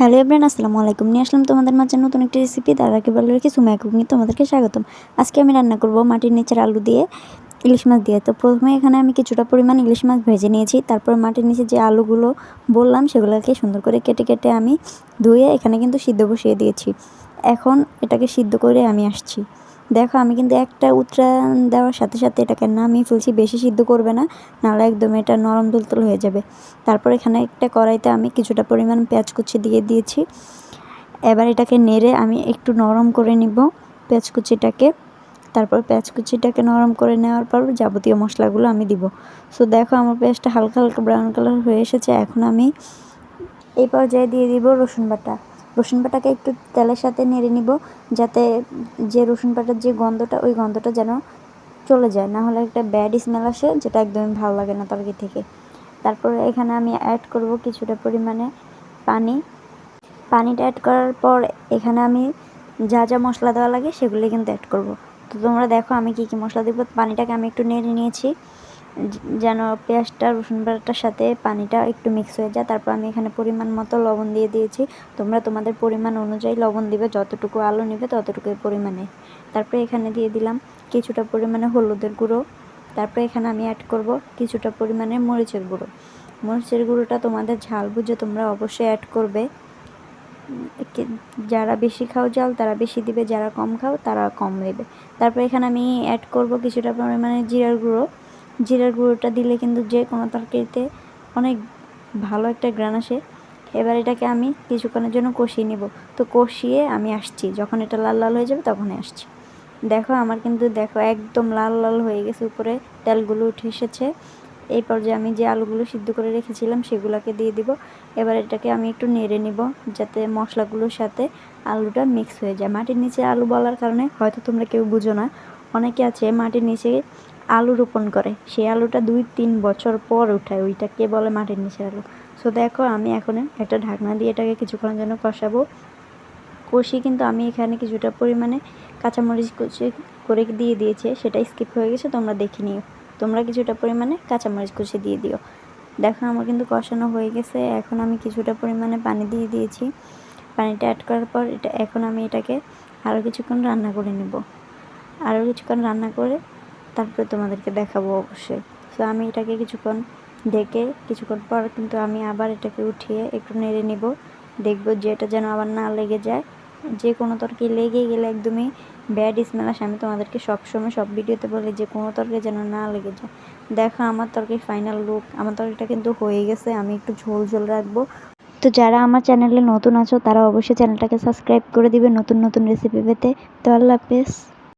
Hello everyone আসসালামু আলাইকুম। নিয়ে আসলাম তোমাদের মাঝে নতুন একটি রেসিপি তার আগে বলে রেখে সুমাই কুকিং তোমাদেরকে স্বাগতম। আজকে আমি রান্না করব মাটির নিচের আলু দিয়ে, ইলিশ মাছ দিয়ে। তো প্রথমে এখানে আমি কিছুটা পরিমাণ ইলিশ মাছ ভেজে নিয়েছি। তারপর মাটির নিচে যে আলুগুলো বললাম, সেগুলোকে সুন্দর করে কেটে কেটে আমি ধুয়ে এখানে কিন্তু সিদ্ধ বসিয়ে দিয়েছি। এখন এটাকে সিদ্ধ করে আমি আসছি। দেখো, আমি কিন্তু একটা উত্তরা দেওয়ার সাথে সাথে এটাকে নামিয়ে ফেলছি, বেশি সিদ্ধ করবে না, নাহলে একদম এটা নরম তুলতুল হয়ে যাবে। তারপর এখানে একটা কড়াইতে আমি কিছুটা পরিমাণ পেঁয়াজ কুচি দিয়ে দিয়েছি। এবার এটাকে নেড়ে আমি একটু নরম করে নিব পেঁয়াজ কুচিটাকে। তারপর পেঁয়াজ কুচিটাকে নরম করে নেওয়ার পর যাবতীয় মশলাগুলো আমি দিব। সো দেখো, আমার পেঁয়াজটা হালকা হালকা ব্রাউন কালার হয়ে এসেছে, এখন আমি এই পর্যায়ে দিয়ে দিব রসুন বাটা। রসুন বাটাকে একটু তেলের সাথে নেড়ে নিব, যাতে যে রসুন বাটার যে গন্ধটা, ওই গন্ধটা যেন চলে যায়। না হলে একটা ব্যাড স্মেল আসে, যেটা একদমই ভালো লাগে না তরকারি থেকে। তারপরে এখানে আমি অ্যাড করব কিছুটা পরিমাণে পানি। পানিটা অ্যাড করার পর এখানে আমি যা যা মশলা দেওয়া লাগে সেগুলি কিন্তু অ্যাড করব। তো তোমরা দেখো আমি কি কি মশলা দেবো। পানিটাকে আমি একটু নেড়ে নিয়েছি। যেন পেঁয়াজটা, রসুন বাটার সাথে পানিটা একটু মিক্স হয়ে যায়। তারপর আমি এখানে পরিমাণ মতো লবণ দিয়ে দিয়েছি। তোমরা তোমাদের পরিমাণ অনুযায়ী লবণ দিবে। যতটুকু আলু নেবে ততটুকু পরিমাণে। তারপরে এখানে দিয়ে দিলাম কিছুটা পরিমাণে হলুদের গুঁড়ো। তারপরে এখানে আমি অ্যাড করব কিছুটা পরিমাণে মরিচের গুঁড়ো। মরিচের গুঁড়োটা তোমাদের ঝাল বুঝে তোমরা অবশ্যই অ্যাড করবে। যারা বেশি খাও জাল তারা বেশি দিবে। যারা কম খাও, তারা কম দেবে। তারপর এখানে আমি অ্যাড করব কিছুটা পরিমাণে জিরার গুঁড়ো। জিরার গুঁড়োটা দিলে কিন্তু যে কোনো তরকারিতে অনেক ভালো একটা গ্রান আসে। এবার এটাকে আমি কিছুক্ষণের জন্য কষিয়ে নিব। তো কষিয়ে আমি আসছি। যখন এটা লাল লাল হয়ে যাবে তখনই আসছি। দেখো আমার কিন্তু দেখো একদম লাল লাল হয়ে গেছে। উপরে তেলগুলো উঠে এসেছে। এই পর্যায়ে আমি যে আলুগুলো সিদ্ধ করে রেখেছিলাম সেগুলোকে দিয়ে দিব। এবার এটাকে আমি একটু নেড়ে নিব যাতে মশলাগুলোর সাথে আলুটা মিক্স হয়ে যায়। মাটির নিচে আলু বলার কারণে হয়তো তোমরা কেউ বুঝো না। অনেকে আছে মাটির নিচে আলু রোপণ করে। সেই আলুটা দুই তিন বছর পর উঠায়। ওইটাকে বলে? মাটির নিচের আলু। সো দেখো, আমি এখন একটা ঢাকনা দিয়ে এটাকে কিছুক্ষণের জন্য কষাবো। কষি কিন্তু আমি এখানে কিছুটা পরিমাণে কাঁচামরিচ কুচি করে দিয়ে দিয়েছে। সেটা স্কিপ হয়ে গেছে, তোমরা দেখে নিও। তোমরা কিছুটা পরিমাণে কাঁচামরিচ কুচি দিয়ে দিও। দেখো, আমার কিন্তু কষানো হয়ে গেছে। এখন আমি কিছুটা পরিমাণে পানি দিয়ে দিয়েছি। পানিটা অ্যাড করার পর এটা, এখন আমি এটাকে আরও কিছুক্ষণ রান্না করে নেব। আরও কিছুক্ষণ রান্না করে তারপরে তোমাদেরকে দেখাবো অবশ্যই। তো আমি এটাকে কিছুক্ষণ ডেকে কিছুক্ষণ পর কিন্তু আমি আবার এটাকে উঠিয়ে একটু নেড়ে নিব। দেখব যে এটা যেন আবার না লেগে যায়। যে কোনো তরকারি লেগে গেলে একদমই ব্যাড স্মেল আসে। আমি তোমাদেরকে সবসময় সব ভিডিওতে বলি যে কোনো তরকারি যেন না লেগে যায়। দেখো, আমার তরকারি ফাইনাল লুক আমার তরকারিটা কিন্তু হয়ে গেছে। আমি একটু ঝোল ঝোল রাখব। তো যারা আমার চ্যানেলে নতুন আছো, তারা অবশ্যই চ্যানেলটাকে সাবস্ক্রাইব করে দিবে নতুন নতুন রেসিপি পেতে। তো আল্লাহ হাফেজ।